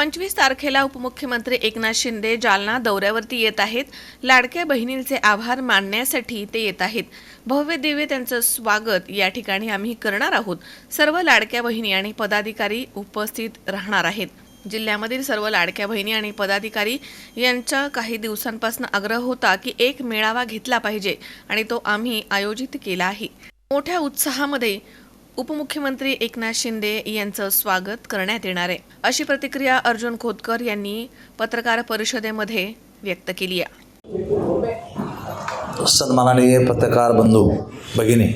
पंचवीस तारखेला उपमुख्यमंत्री एकनाथ शिंदे जालना दौऱ्यावरती येत आहेत. लाडक्या बहिणींचे आभार मानण्यासाठी ते येत आहेत. भव्य दिव्य त्यांचं स्वागत या ठिकाणी आम्ही करणार आहोत. सर्व लाडक्या बहिणी आणि पदाधिकारी उपस्थित राहणार आहेत. जिल्ह्यामधील सर्व लाडक्या बहिणी आणि पदाधिकारी यांचा काही दिवसांपासून आग्रह होता की एक मेळावा घेतला पाहिजे आणि तो आम्ही आयोजित केला आहे. मोठ्या उत्साहामध्ये उपमुख्यमंत्री एकनाथ शिंदे यांचं स्वागत करण्यात येणार आहे. अशी प्रतिक्रिया अर्जुन खोतकर यांनी पत्रकार परिषदेमध्ये व्यक्त केली आहे. सन्माननीय पत्रकार बंधू भगिनी.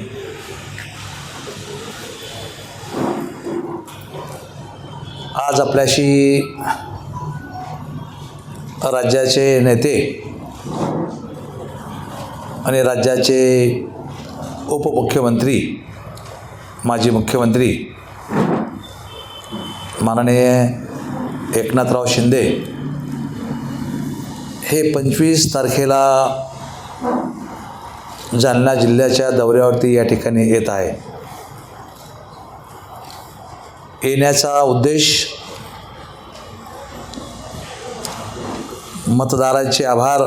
आज आपल्याशी राज्याचे नेते आणि राज्याचे उपमुख्यमंत्री माजी मुख्यमंत्री माननीय एकनाथराव शिंदे हे पंचवीस तारखेला जालना जिल्ह्याच्या दौऱ्यावरती या ठिकाणी येत आहे. येण्याचा उद्देश मतदारांचे आभार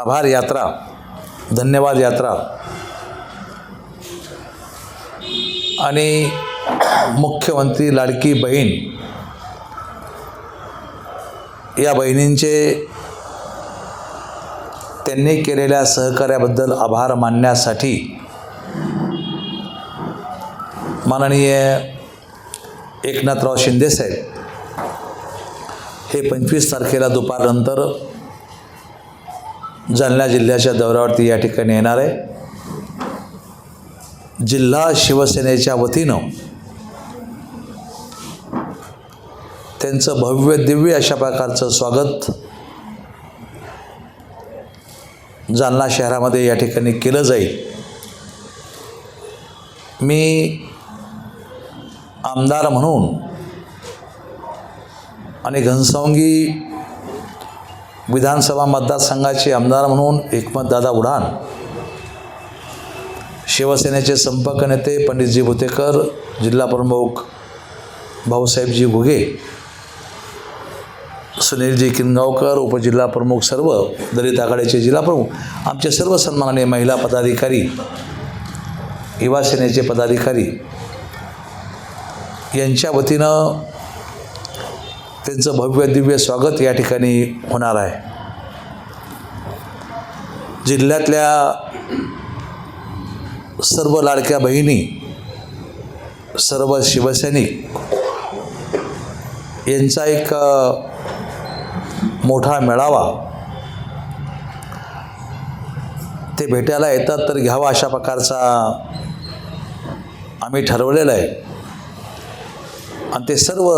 आभार यात्रा धन्यवाद यात्रा आणि मुख्यमंत्री लाडकी बहीण या बहिणींचे त्यांनी केलेल्या सहकार्याबद्दल आभार मानण्यासाठी माननीय एकनाथराव शिंदेसाहेब हे पंचवीस तारखेला दुपारनंतर जालना जिल्ह्याच्या दौऱ्यावरती या ठिकाणी येणार आहे. जिल्हा शिवसेनेच्या वतीनं त्यांचं भव्य दिव्य अशा प्रकारचं स्वागत जालना शहरामध्ये या ठिकाणी केलं जाईल. मी आमदार म्हणून आणि घनसावंगी विधानसभा मतदारसंघाचे आमदार म्हणून एकमतदादा उडान शिवसेनेचे संपर्क नेते पंडितजी भुतेकर जिल्हा प्रमुख भाऊसाहेबजी घुगे सुनीलजी किनगावकर उपजिल्हा प्रमुख सर्व दलित आघाडीचे जिल्हा प्रमुख आमचे सर्व सन्माननीय महिला पदाधिकारी युवा सेनेचे पदाधिकारी यांच्या वतीनं त्यांचं भव्य दिव्य स्वागत या ठिकाणी होणार आहे. जिल्ह्यातल्या सर्व लाडक्या बहिणी सर्व शिवसैनिक यांचा एक मोठा मेळावा ते भेटायला येतात तर घ्यावा अशा प्रकारचा आम्ही ठरवलेलं आहे. आणि ते सर्व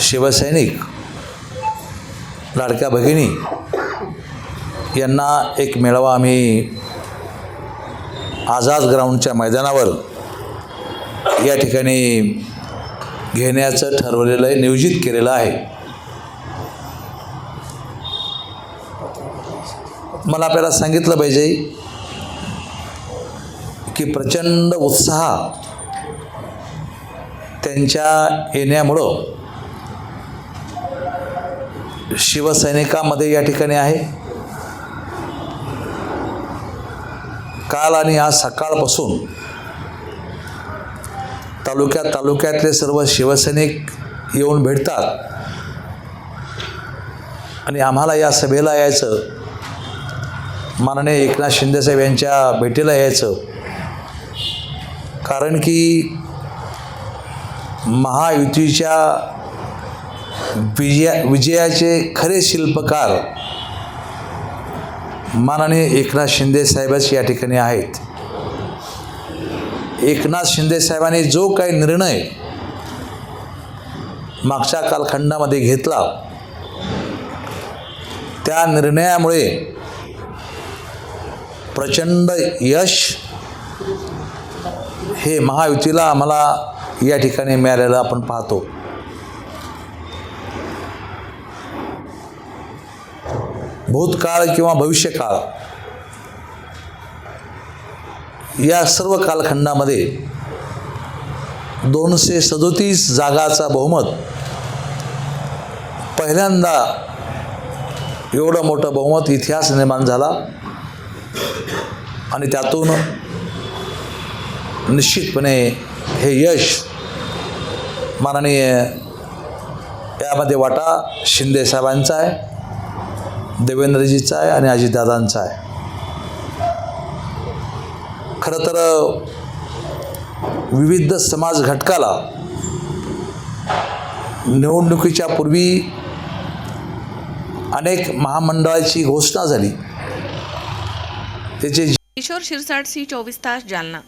शिवसैनिक लाडक्या भगिनी यांना एक मेळावा आम्ही आझाद ग्राउंडच्या मैदानावर या ठिकाणी घेण्याचं ठरवलेलं आहे नियोजित केलेलं आहे. मला आपल्याला सांगितलं पाहिजे की प्रचंड उत्साह त्यांच्या येण्यामुळं शिवसैनिकामध्ये या ठिकाणी आहे. काल आणि आज सकाळपासून तालुक्यात तालुक्यातले सर्व शिवसैनिक येऊन भेटतात. आणि आम्हाला या सभेला यायचं. माननीय एकनाथ शिंदेसाहेब यांच्या भेटीला यायचं. कारण की महायुतीच्या विजया विजयाचे खरे शिल्पकार माननीय एकनाथ शिंदे साहेबच या ठिकाणी आहेत. एकनाथ शिंदे साहेबांनी जो काही निर्णय मागच्या कालखंडामध्ये घेतला त्या निर्णयामुळे प्रचंड यश हे महायुतीला आम्हाला या ठिकाणी मिळालेलं आपण पाहतो. भूतकाळ किंवा भविष्यकाळ या सर्व कालखंडामध्ये दोनशे सदोतीस जागाचा बहुमत पहिल्यांदा एवढं मोठं बहुमत इतिहास निर्माण झाला आणि त्यातून निश्चितपणे हे यश माननीय यामध्ये वाटा शिंदे साहेबांचा आहे. देवेंद्रजीचा आहे आणि अजितदादांचा आहे. खरं तर विविध समाज घटकाला निवडणुकीच्या पूर्वी अनेक महामंडळाची घोषणा झाली. त्याचे किशोर शिरसाट सी चोवीस तास जालना.